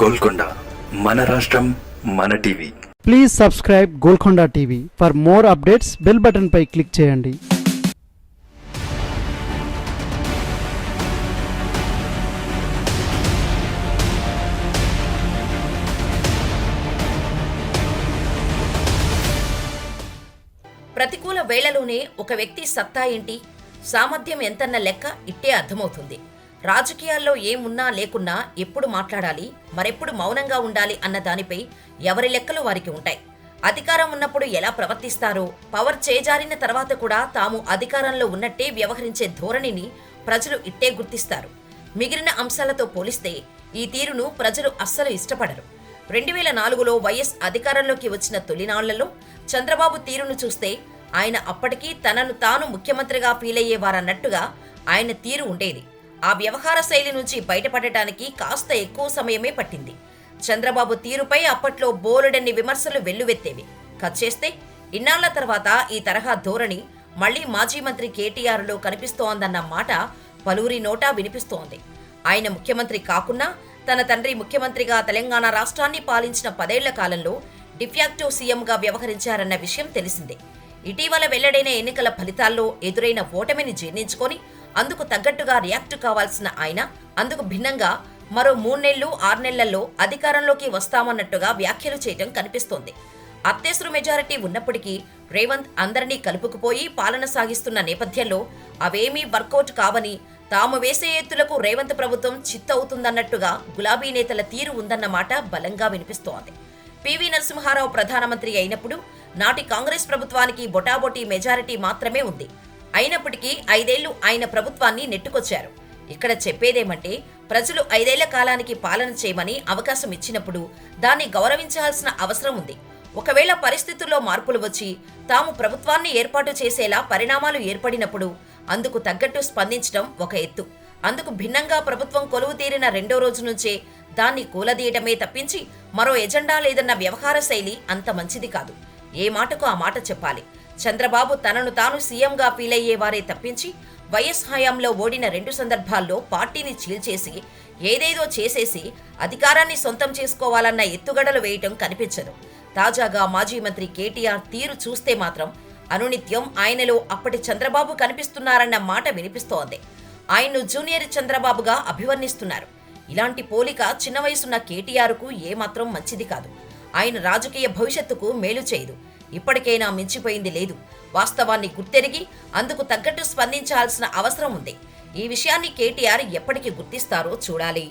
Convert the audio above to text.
గోల్కొండ మన రాష్ట్రం మన TV. Please subscribe Golconda TV for more updates bell button pi click చేయండి. ప్రతికూల వేళలోనే ఒక వ్యక్తి సత్తా ఏంటి? సామర్థ్యం ఎంతన్న లెక్క ఇట్టే అర్థమవుతుంది. రాజకీయాల్లో ఏమున్నా లేకున్నా ఎప్పుడు మాట్లాడాలి మరెప్పుడు మౌనంగా ఉండాలి అన్న దానిపై ఎవరి లెక్కలు వారికి ఉంటాయి. అధికారం ఉన్నప్పుడు ఎలా ప్రవర్తిస్తారో పవర్ చేజారిన తర్వాత కూడా తాము అధికారంలో ఉన్నట్టే వ్యవహరించే ధోరణిని ప్రజలు ఇట్టే గుర్తిస్తారు. మిగిలిన అంశాలతో పోలిస్తే ఈ తీరును ప్రజలు అస్సలు ఇష్టపడరు. రెండు వేల నాలుగులో వైఎస్ అధికారంలోకి వచ్చిన తొలినాళ్ళలో చంద్రబాబు తీరును చూస్తే ఆయన అప్పటికీ తనను తాను ముఖ్యమంత్రిగా ఫీల్ అయ్యేవారన్నట్టుగా ఆయన తీరు ఉండేది. ఆ వ్యవహార శైలి నుంచి బయటపడటానికి కాస్త ఎక్కువ సమయమే పట్టింది. చంద్రబాబు తీరుపై అప్పట్లో బోలెడన్ని విమర్శలు వెల్లువెత్తేవి. కట్ చేస్తే ఇన్నాళ్ళ తర్వాత ఈ తరహా ధోరణి మళ్ళీ మాజీ మంత్రి కేటీఆర్లో కనిపిస్తోందన్న మాట పలువురి నోటా వినిపిస్తోంది. ఆయన ముఖ్యమంత్రి కాకున్నా తన తండ్రి ముఖ్యమంత్రిగా తెలంగాణ రాష్ట్రాన్ని పాలించిన పదేళ్ళ కాలంలో డిఫ్యాక్టో సీఎంగా వ్యవహరించారన్న విషయం తెలిసిందే. ఇటీవల వెల్లడైన ఎన్నికల ఫలితాల్లో ఎదురైన ఓటమిని జీర్ణించుకొని అందుకు తగ్గట్టుగా రియాక్ట్ కావాల్సిన ఆయన అందుకు భిన్నంగా మరో మూడేళ్ళు నెలల్లో అధికారంలోకి వస్తామన్నట్టుగా వ్యాఖ్యలు చేయటం కనిపిస్తోంది. అత్యవసర మెజారిటీ ఉన్నప్పటికీ రేవంత్ అందరినీ కలుపుకుపోయి పాలన సాగిస్తున్న నేపథ్యంలో అవేమీ వర్కౌట్ కావని తాము వేసే ఎత్తులకు రేవంత్ ప్రభుత్వం చిత్తవుతుందన్నట్టుగా గులాబీ నేతల తీరు ఉందన్నమాట బలంగా వినిపిస్తోంది. పివి నరసింహారావు ప్రధానమంత్రి అయినప్పుడు నాటి కాంగ్రెస్ ప్రభుత్వానికి బొటాబొటీ మెజారిటీ మాత్రమే ఉంది. అయినప్పటికీ ఐదేళ్ళు ఆయన ప్రభుత్వాన్ని నెట్టుకొచ్చారు. ఇక్కడ చెప్పేదేమంటే ప్రజలు ఐదేళ్ళ కాలానికి పాలన చేయమని అవకాశం ఇచ్చినప్పుడు దాన్ని గౌరవించాల్సిన అవసరం ఉంది. ఒకవేళ పరిస్థితుల్లో మార్పులు వచ్చి తాము ప్రభుత్వాన్ని ఏర్పాటు చేసేలా పరిణామాలు ఏర్పడినప్పుడు అందుకు తగ్గట్టు స్పందించడం ఒక ఎత్తు. అందుకు భిన్నంగా ప్రభుత్వం కొలువు తీరిన రెండో రోజు నుంచే దాన్ని కూలదీయటమే తప్పించి మరో ఎజెండా లేదన్న వ్యవహార శైలి అంత మంచిది కాదు. ఏ మాటకు ఆ మాట చెప్పాలి? చంద్రబాబు తనను తాను సీఎంగా ఫీల్ అయ్యేవారే తప్పించి వైఎస్ హయాంలో ఓడిన రెండు సందర్భాల్లో పార్టీని చీల్చేసి ఏదేదో చేసేసి అధికారాన్ని సొంతం చేసుకోవాలన్న ఎత్తుగడలు వేయటం కనిపించదు. తాజాగా మాజీ మంత్రి కేటీఆర్ తీరు చూస్తే మాత్రం అనునిత్యం ఆయనలో అప్పటి చంద్రబాబు కనిపిస్తున్నారన్న మాట వినిపిస్తోంది. ఆయన్ను జూనియర్ చంద్రబాబుగా అభివర్ణిస్తున్నారు. ఇలాంటి పోలిక చిన్న వయసున్న కేటీఆర్కు ఏమాత్రం మంచిది కాదు. ఆయన రాజకీయ భవిష్యత్తుకు మేలు చేయదు. ఇప్పటికైనా మించిపోయింది లేదు. వాస్తవాన్ని గుర్తెరిగి అందుకు తగ్గట్టు స్పందించాల్సిన అవసరం ఉంది. ఈ విషయాన్ని కేటీఆర్ ఎప్పటికి గుర్తిస్తారో చూడాలి.